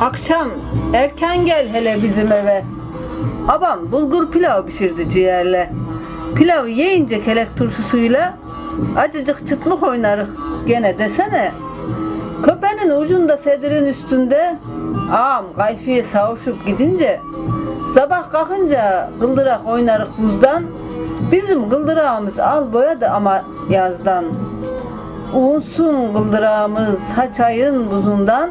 Akşam erken gel hele bizim eve. Abam bulgur pilav pişirdi ciğerle. Pilavı yiyince kelek turşusuyla acıcık çıtmık oynarık gene desene. Köpenin ucunda sedirin üstünde ağam kayfiye savuşup gidince sabah kalkınca kıldırak oynarık buzdan bizim kıldırağımız al boyadı ama yazdan Uğunsun kıldırağımız haçayın buzundan.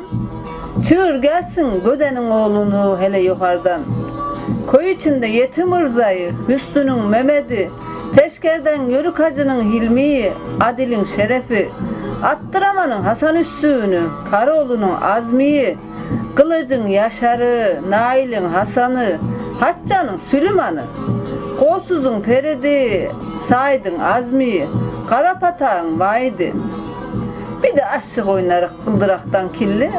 Çığır gelsin gödenin oğlunu hele yukarıdan. Koy içinde yetim ırzayı, Hüsnü'nün Mehmet'i, Teşkerden Yörük Hacı'nın Hilmi'yi, Adil'in Şerefi, Attıraman'ın Hasan Üssü'nü, Karoğlu'nun Azmi'yi, Kılıcın Yaşar'ı, Nail'in Hasan'ı, Hacca'nın Süleyman'ı, Kolsuz'un Feridi, Said'in Azmi'yi, Karapatağın Vahidi. Bir de aşık oynarık kıldıraktan kirli.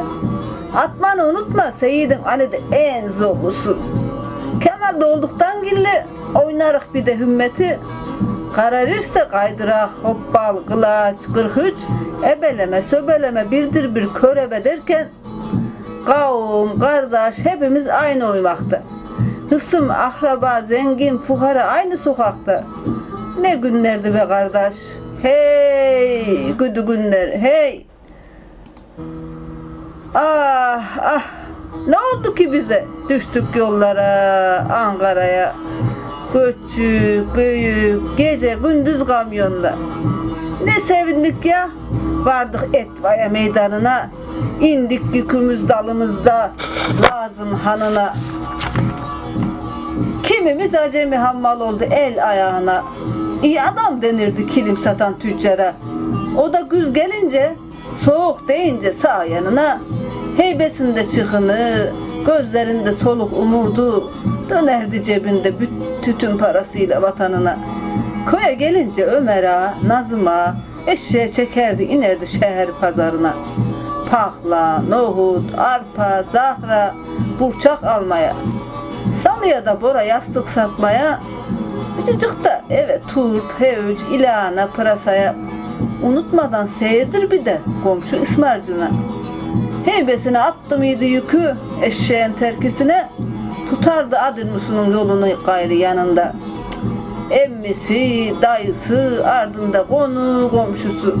Atmanı unutma Seyid'in Ali'de en zorlusu. Kemal olduktan gilli oynarık bir de hümmeti. Kararırsa kaydırak, hoppal, kılaç, kırküç, ebeleme, söbeleme, birdir bir körebe derken kavum, kardeş hepimiz aynı oymakta. Hısım, akraba, zengin, fukara aynı sokakta. Ne günlerdi be kardeş. Hey, güdü günler, hey. Ah, ah. Ne oldu ki bize? Düştük yollara, Ankara'ya. Küçük, büyük, gece gündüz kamyonla. Ne sevindik ya. Vardık Etvaya meydanına. indik yükümüz dalımızda. Lazım hanına. Kimimiz acemi hammal oldu el ayağına. İyi adam denirdi kilim satan tüccara. O da güz gelince, soğuk deyince sağ yanına, heybesinde çıkını, gözlerinde soluk umudu, dönerdi cebinde tütün parasıyla vatanına. Köye gelince Ömer'a, Nazım'a, eşeğe çekerdi inerdi şehir pazarına. Pahla, nohut, arpa, zahra, burçak almaya. Salıya da bora yastık satmaya, Cıcık da evet turp, hevüc, ilana, pırasaya unutmadan seyirdir bir de komşu ısmarcına. Heybesine attım yedi yükü eşeğin terkisine tutardı Adilmusun'un yolunu gayrı yanında. Emmisi, dayısı, ardında konu komşusu.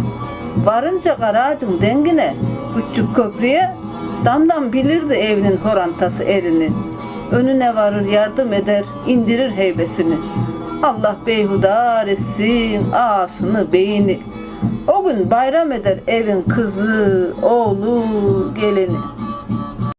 Varınca garacın dengine, küçük köprüye, damdan bilirdi evinin horantası erini. Önüne varır yardım eder, indirir heybesini. Allah beyhudar etsin ağasını beyni. O gün bayram eder evin kızı, oğlu, gelini.